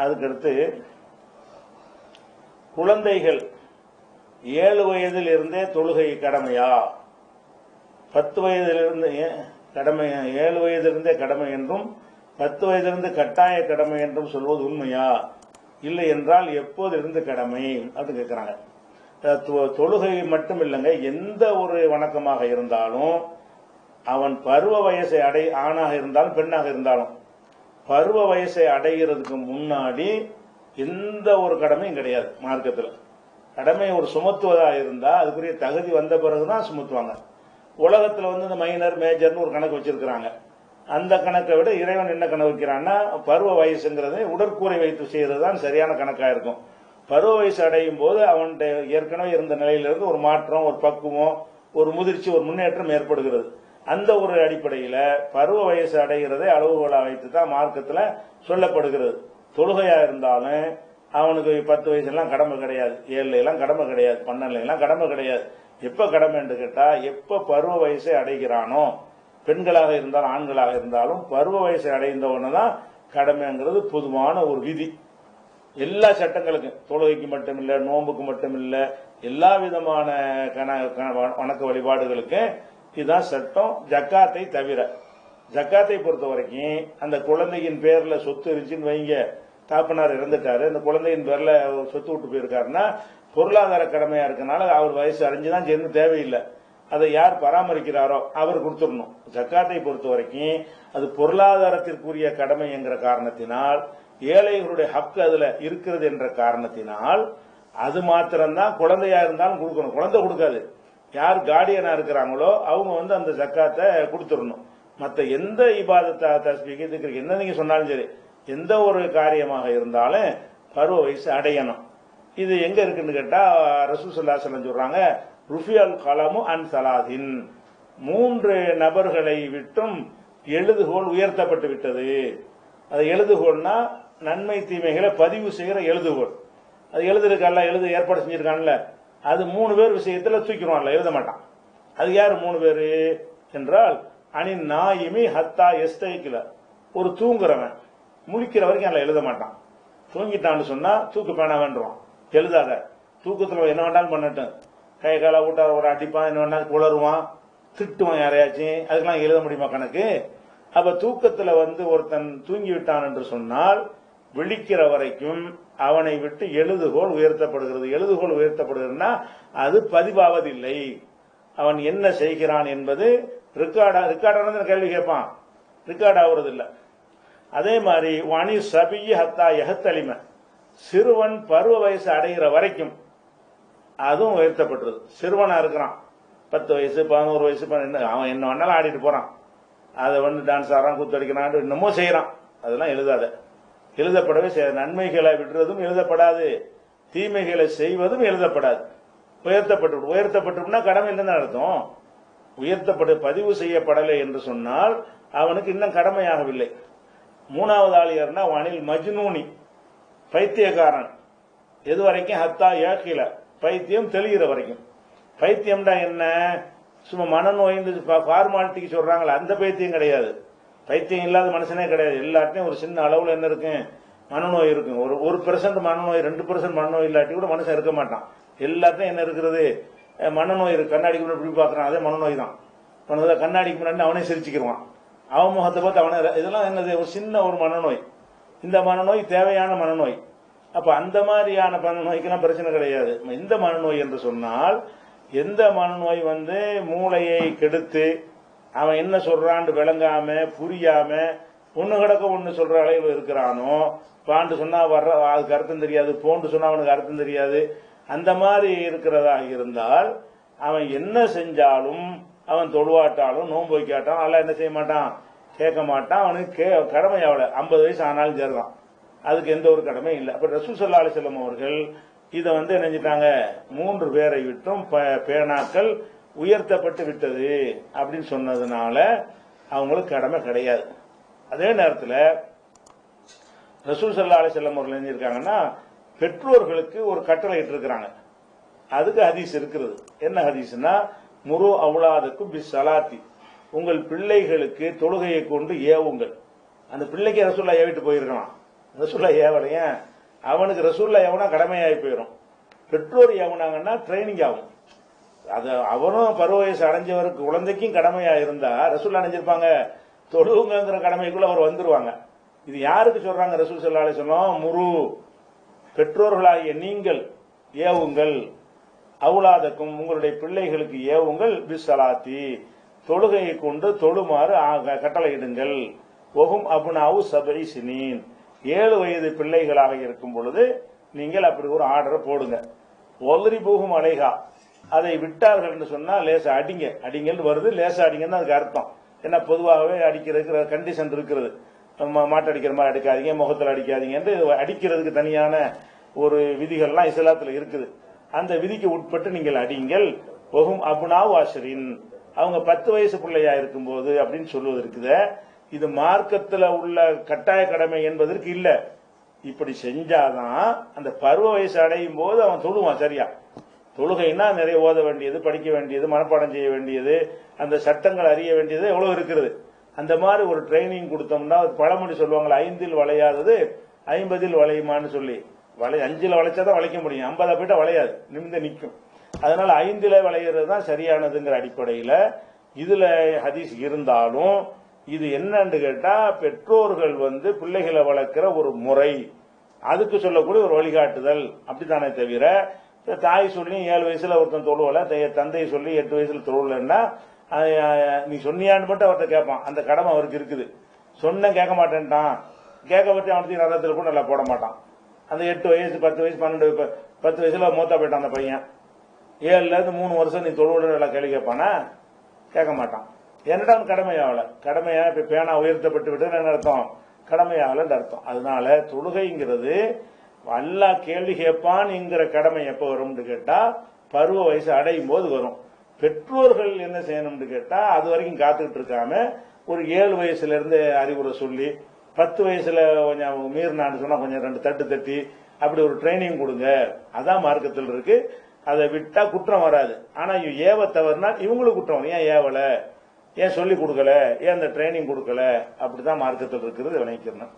அதுக்கடுத்து குழந்தைகள் ஏழு வயதில் இருந்தே தொழுகை கடமையா? பத்து வயதிலிருந்து கடமை ஏழு வயதிலிருந்தே கடமை என்றும் பத்து வயதிலிருந்து கட்டாய கடமை என்றும் சொல்வது உண்மையா? இல்லை என்றால் எப்போதிலிருந்து கடமை? அப்படின்னு கேட்குறாங்க. தொ- தொழுகை மட்டும் இல்லைங்க எந்த ஒரு வணக்கமாக இருந்தாலும் அவன் பருவ வயசை அடை ஆணாக இருந்தாலும் பெண்ணாக இருந்தாலும் பருவ வயசை அடைகிறதுக்கு முன்னாடி எந்த ஒரு கடமையும் கிடையாது மார்க்கத்தில். கடமை ஒரு சுமத்துவதா இருந்தா அதுக்குரிய தகுதி வந்த பிறகுதான் சுமத்துவாங்க. உலகத்துல வந்து இந்த மைனர் மேஜர்னு ஒரு கணக்கு வச்சிருக்கிறாங்க. அந்த கணக்கை விட இறைவன் என்ன கணக்கு வைக்கிறான்னா பருவ வயசுங்கிறது உடற்கூரை வைத்து செய்கிறது தான் சரியான கணக்கா இருக்கும் பருவ வயசு அடையும் போது அவன்கிட்ட ஏற்கனவே இருந்த நிலையிலிருந்து ஒரு மாற்றம் ஒரு பக்குவம் ஒரு முதிர்ச்சி ஒரு முன்னேற்றம் ஏற்படுகிறது. அந்த ஒரு அடிப்படையில் பருவ வயசு அடைகிறதை அளவுகோலாக வைத்து தான் மார்க்கத்தில் சொல்லப்படுகிறது. தொழுகையாக இருந்தாலும் அவனுக்கு பத்து வயசுலாம் கடமை கிடையாது. ஏழுலாம் எல்லாம் கடமை கிடையாது. பன்னெண்டுலாம் கடமை கிடையாது. எப்ப கடமைன்னு கேட்டால் எப்போ பருவ வயசை அடைகிறானோ பெண்களாக இருந்தாலும் ஆண்களாக இருந்தாலும் பருவ வயசை அடைந்தவன தான் கடமைங்கிறது பொதுவான ஒரு விதி. எல்லா சட்டங்களுக்கும் தொழுகைக்கு மட்டும் இல்ல நோன்புக்கு மட்டும் எல்லா விதமான கண- வணக்க வழிபாடுகளுக்கும் இதுதான் சட்டம் ஜக்காத்தை தவிர. ஜக்காத்தை பொறுத்த வரைக்கும் அந்த குழந்தையின் பேர்ல சொத்து இருந்துச்சுன்னு வைங்க. தாப்பனார் இறந்துட்டாரு. அந்த குழந்தையின் பேர்ல சொத்து விட்டு போயிருக்காருன்னா பொருளாதார கடமையா இருக்கனால அவர் வயசு அறிஞ்சுதான் சேர்ந்து தேவையில்லை. அதை யார் பராமரிக்கிறாரோ அவர் கொடுத்துடணும். ஜக்காத்தை பொறுத்த வரைக்கும் அது பொருளாதாரத்திற்குரிய கடமை என்கிற காரணத்தினால் ஏழைகளுடைய ஹக்கு அதுல இருக்கிறது என்ற காரணத்தினால் அது மாத்திரம்தான் குழந்தையா இருந்தாலும் கொடுக்கணும். குழந்தை கொடுக்காது. யார் கார்டியனா இருக்கிறாங்களோ அவங்க வந்து அந்த ஜக்காத்தை கொடுத்துடணும். மற்ற எந்த இபாதத்தை தஸ்பிக்கு இதுக்கு என்ன நீங்க சொன்னாலும் சரி எந்த ஒரு காரியமாக இருந்தாலும் பருவ வயசு அடையணும். இது எங்க இருக்குன்னு கேட்டா ரசூசல்லாசலம் சொல்றாங்க ருஃபியல் கலமு அன் சலாதின். மூன்று நபர்களை விட்டும் எழுதுகோல் உயர்த்தப்பட்டு விட்டது. அது எழுதுகோல்னா நன்மை தீமைகளை பதிவு செய்கிற எழுதுகோல் அது எழுதுறதுக்கல்ல எழுத ஏற்பாடு செஞ்சிருக்கான்ல அது மூணு பேர் விஷயத்தில் தூக்கிடுவான்ல எழுத மாட்டான். அது யார் மூணு பேர்? என்றால் அணி நாயுமே ஹத்தா எஸ்தைக்கில் ஒரு தூங்குறவன் முழிக்கிற வரைக்கும் அதில் எழுத மாட்டான். தூங்கிட்டான்னு சொன்னால் தூக்கு பேனா வேண்டுவான் எழுதாத. தூக்கத்தில் என்ன வேண்டாலும் பண்ணட்டும். கை காலை ஊட்டார ஒரு அடிப்பான் என்ன வேணாலும் குளருவான் திட்டுவான் யாரையாச்சும். அதுக்கெல்லாம் எழுத முடியுமா கணக்கு? அப்போ தூக்கத்தில் வந்து ஒருத்தன் தூங்கி விட்டான் என்று சொன்னால் விழிக்கிற வரைக்கும் அவனை விட்டு எழுதுகோல் உயர்த்தப்படுகிறது. எழுதுகோல் உயர்த்தப்படுகிறதுனா அது பதிவாவதில்லை. அவன் என்ன செய்கிறான் என்பது ரெக்கார்டா ரெக்கார்டான கேள்வி கேட்பான். ரிக்கார்ட் ஆகுறது அதே மாதிரி வனி சபிய ஹத்தா எகத்தலிம சிறுவன் பருவ வயசு அடைகிற வரைக்கும் அதுவும் உயர்த்தப்பட்டுருது. சிறுவனா இருக்கிறான். பத்து வயசு பதினோரு வயசு பன்னெண்டு அவன் என்ன வேணாலும் ஆடிட்டு போறான். அதை வந்து டான்ஸ் ஆடுறான் குத்தடிக்கிறான் என்னமோ செய்யறான். அதெல்லாம் எழுதாத. எழுதப்படவே செய்யாது நன்மைகளை விடுறதும் எழுதப்படாது. தீமைகளை செய்வதும் எழுதப்படாது. உயர்த்தப்பட்டு உயர்த்தப்பட்டும்னா கடமை என்னென்ன அர்த்தம். உயர்த்தப்பட்டு பதிவு செய்யப்படலை என்று சொன்னால் அவனுக்கு இன்னும் கடமையாகவில்லை. மூணாவது ஆளியர்னா யாருன்னா மஜ்னூனி பைத்தியக்காரன். எது வரைக்கும் ஹத்தா ஏக்கில பைத்தியம் தெளிகிற வரைக்கும். பைத்தியம்டா என்ன? சும்மா மனநோய் ஃபார்மாலிட்டிக்கு சொல்றாங்களே அந்த பைத்தியம் கிடையாது. பைத்தியம் இல்லாத மனுஷனே கிடையாது. எல்லாத்தையும் ஒரு சின்ன அளவுல என்ன இருக்கும் மனநோய் இருக்கும் ஒரு ஒரு பெர்சன்ட் மனநோய் ரெண்டு பெர்சன்ட் மனநோய் இல்லாட்டி கூட மனுஷன் இருக்க மாட்டான். எல்லாத்தையும் என்ன இருக்கிறது மனநோய் இருக்கு. கண்ணாடிக்கு முன்னாடி இப்படி பாக்குறான் அதே மனநோய் தான். அவனுக்கு கண்ணாடிக்கு முன்னாடி அவனே சிரிச்சுக்கிடுவான் அவன் முகத்தை பார்த்து அவனே இதெல்லாம் என்னது? ஒரு சின்ன ஒரு மனநோய். இந்த மனநோய் தேவையான மனநோய். அப்போ அந்த மாதிரியான மனநோய்க்கெல்லாம் பிரச்சனை கிடையாது. இந்த மனநோய் என்று சொன்னால் எந்த மனநோய் வந்து மூளையை கெடுத்து அவன் என்ன சொல்றான்னு விளங்காம புரியாம ஒண்ணு கிடக்க ஒண்ணு சொல்ற அளவு இருக்கிறானோ பாண்டு சொன்னா வர்ற அதுக்கு அர்த்தம் தெரியாது போண்டு சொன்னா அவனுக்கு அர்த்தம் தெரியாது. அந்த மாதிரி இருக்கிறதா இருந்தால் அவன் என்ன செஞ்சாலும் அவன் தொழுவாட்டாலும் நோன்பு வைக்காட்டாலும் அதெல்லாம் என்ன செய்ய மாட்டான்? கேட்க மாட்டான். அவனுக்கு கே- கடமை அவளை ஐம்பது வயசு ஆனாலும் சரிதான். அதுக்கு எந்த ஒரு கடமை இல்லை. அப்ப ரசூ சல்லா அலிசல்லம் அவர்கள் இதை வந்து என்ன மூன்று பேரை விட்டும் பேனாக்கள் உயர்த்தப்பட்டு விட்டது அப்படின்னு சொன்னதுனால அவங்களுக்கு கடமை கிடையாது. அதே நேரத்தில் ரசூல் சல்லா அலிசல்லம் அவர்கள் எழுதியிருக்காங்கன்னா பெற்றோர்களுக்கு ஒரு கட்டளை இட்டிருக்கிறாங்க. அதுக்கு ஹதீஸ் இருக்கிறது. என்ன ஹதீஸ்னா முரு அவுலாதுக்கும் பி சலாத்தி உங்கள் பிள்ளைகளுக்கு தொழுகையை கொண்டு ஏவுங்கள். அந்த பிள்ளைக்கு ரசூல்லா ஏவிட்டு போயிருக்கலாம். ரசூல்லா ஏவலையே. அவனுக்கு ரசூல்லா ஏவனா கடமையாகி போயிடும் பெற்றோர் ஏவுனாங்கன்னா ட்ரைனிங் ஆகும். அது அவரும் பருவ வயசு அடைஞ்சவருக்கு குழந்தைக்கும் கடமையா இருந்தா ரசூல் அடைஞ்சிருப்பாங்க தொழுவுங்கிற கடமைக்குள்ள அவர் வந்துருவாங்க. இது யாருக்கு சொல்றாங்க ரசூல் சல்லா சொன்னோம் முரு பெற்றோர்களாகிய நீங்கள் ஏவுங்கள் அவுலாதக்கும் உங்களுடைய பிள்ளைகளுக்கு ஏவுங்கள் பிஸ்ஸலாத்தி தொழுகையை கொண்டு தொழுமாறு ஆக- கட்டளையிடுங்கள். ஒகும் அபுனாவு சபரி சினீன். ஏழு வயது பிள்ளைகளாக இருக்கும் பொழுது நீங்கள் அப்படி ஒரு ஆர்டரை போடுங்க. ஒலரி போகும் அலைகா அதை விட்டார்கள் என்று சொன்னால் லேசா அடிங்க. அடிங்கன்னு வருது லேசா அடிங்கன்னு அதுக்கு அர்த்தம். ஏன்னா பொதுவாகவே அடிக்கிறதுக்கு கண்டிஷன் இருக்கிறது. மாட்டு அடிக்கிற மாதிரி அடிக்காதீங்க முகத்தில் அடிக்காதீங்கன்னு அடிக்கிறதுக்கு தனியான ஒரு விதிகள்லாம் இஸ்லாத்தில் இருக்குது. அந்த விதிக்கு உட்பட்டு நீங்கள் அடிங்கள். ஒகும் அபுனாவு ஆஷரின். அவங்க பத்து வயசு பிள்ளையா இருக்கும்போது அப்படின்னு சொல்லுவது இருக்குது. இது மார்க்கத்தில் உள்ள கட்டாய கடமை என்பதற்கு இல்லை. இப்படி செஞ்சாதான் அந்த பருவ வயசு அடையும் போது அவன் தொழுவான் சரியா? தொழுகைன்னா நிறைய ஓத வேண்டியது படிக்க வேண்டியது மனப்பாடம் செய்ய வேண்டியது அந்த சட்டங்கள் அறிய வேண்டியது எவ்வளவு இருக்கிறது? அந்த மாதிரி ஒரு ட்ரைனிங் கொடுத்தோம்னா ஒரு பழமொழி சொல்லுவாங்களே ஐந்தில் வளையாதது ஐம்பதில் வளையுமான்னு சொல்லி. வளை அஞ்சில் வளைச்சாதான் வளைக்க முடியும். ஐம்பதா போயிட்டா வளையாது. நிமிந்து நிற்கும். அதனால ஐந்தில் வளையிறது தான் சரியானதுங்கிற அடிப்படையில் இதுல ஹதீஸ் இருந்தாலும் இது என்னன்னு கேட்டா பெற்றோர்கள் வந்து பிள்ளைகளை வளர்க்கிற ஒரு முறை. அதுக்கு சொல்லக்கூடிய ஒரு வழிகாட்டுதல். அப்படித்தானே தவிர தாய் சொல்லி ஏழு வயசுல ஒருத்தன் தொழுவல தந்தையை சொல்லி எட்டு வயசுல தொழுவலன்னா நீ சொன்னியான்னு மட்டும் அவர்கிட்ட கேட்பான் அந்த கடமை அவருக்கு இருக்குது. சொன்ன கேட்க மாட்டேன்ட்டான். கேட்க பற்றி அவனுக்கு ரதத்தில் கூட நல்லா போட மாட்டான். அந்த எட்டு வயசு பத்து வயசு பன்னெண்டு பத்து வயசுல மூத்தா போயிட்டான் அந்த பையன். ஏழுல இருந்து மூணு வருஷம் நீ தொழுவல நல்லா கேள்வி கேட்பானா கேட்க மாட்டான். என்னடா அவன் கடமையாகல கடமையா இப்ப பேனா உயர்த்தப்பட்டு விட்டு என்ன அர்த்தம்? கடமையாகலன்னு அர்த்தம். அதனால தொழுகைங்கிறது அல்லாஹ் கேள்வி கேட்பான்ங்கிற கடமை எப்ப வரும்னு கேட்டா பருவ வயசு அடையும் போது வரும். பெற்றோர்கள் என்ன செய்யணும்னு கேட்டா அது வரைக்கும் காத்துக்கிட்டு இருக்காம ஒரு ஏழு வயசுல இருந்து அறிவுரை சொல்லி பத்து வயசுல கொஞ்சம் மீறினான்னு சொன்னா கொஞ்சம் ரெண்டு தட்டு தட்டி அப்படி ஒரு ட்ரைனிங் கொடுங்க. அதான் மார்க்கத்தில் இருக்கு. அதை விட்டா குற்றம் வராது. ஆனா ஏவ தவறுனா இவங்களுக்கு குற்றம் ஏன் ஏவல? ஏன் சொல்லி கொடுக்கல? ஏன் அந்த ட்ரைனிங் கொடுக்கல? அப்படிதான் மார்க்கத்தில் இருக்கிறது விளைவிக்கிறேன்